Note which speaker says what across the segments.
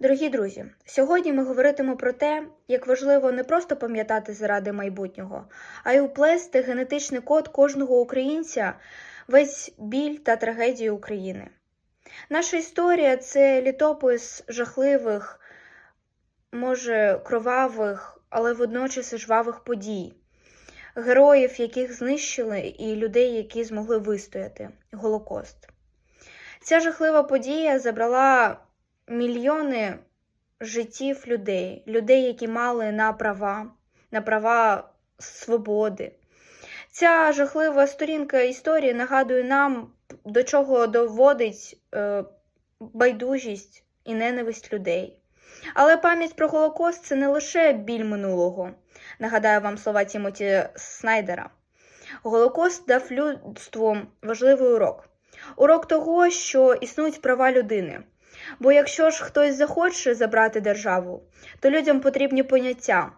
Speaker 1: Дорогі друзі, сьогодні ми говоритимо про те, як важливо не просто пам'ятати заради майбутнього, а й уплести генетичний код кожного українця, весь біль та трагедію України. Наша історія це літопис жахливих, може, кровавих, але водночас і жвавих подій, героїв, яких знищили, і людей, які змогли вистояти Голокост. Ця жахлива подія забрала мільйони життів людей, людей, які мали на права, на права свободи. Ця жахлива сторінка історії нагадує нам, до чого доводить е, байдужість і ненависть людей. Але пам'ять про Голокост це не лише біль минулого. Нагадаю вам слова Тімоті Снайдера. Голокост дав людству важливий урок. Урок того, що існують права людини. Бо якщо ж хтось захоче забрати державу, то людям потрібні поняття,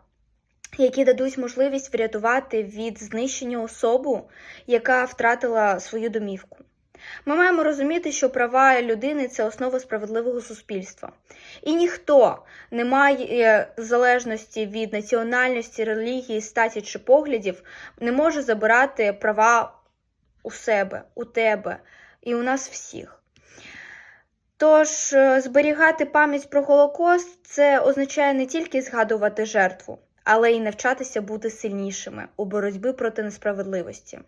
Speaker 1: які дадуть можливість врятувати від знищення особу, яка втратила свою домівку. Ми маємо розуміти, що права людини це основа справедливого суспільства. І ніхто не має залежності від національності, релігії, статі чи поглядів, не може забирати права у себе, у тебе і у нас всіх. Тож, е, зберігати пам'ять про Голокост це означає не тільки згадувати жертву, але й навчатися бути сильнішими у боротьбі проти несправедливості.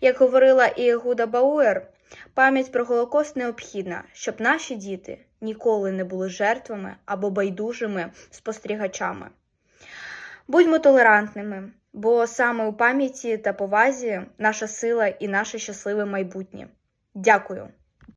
Speaker 1: Як говорила і Гуда Бауер, пам'ять про Голокост необхідна, щоб наші діти ніколи не були жертвами або байдужими спостерігачами. Будьмо толерантними, бо саме у пам'яті та повазі наша сила і наше щасливе майбутнє. Дякую!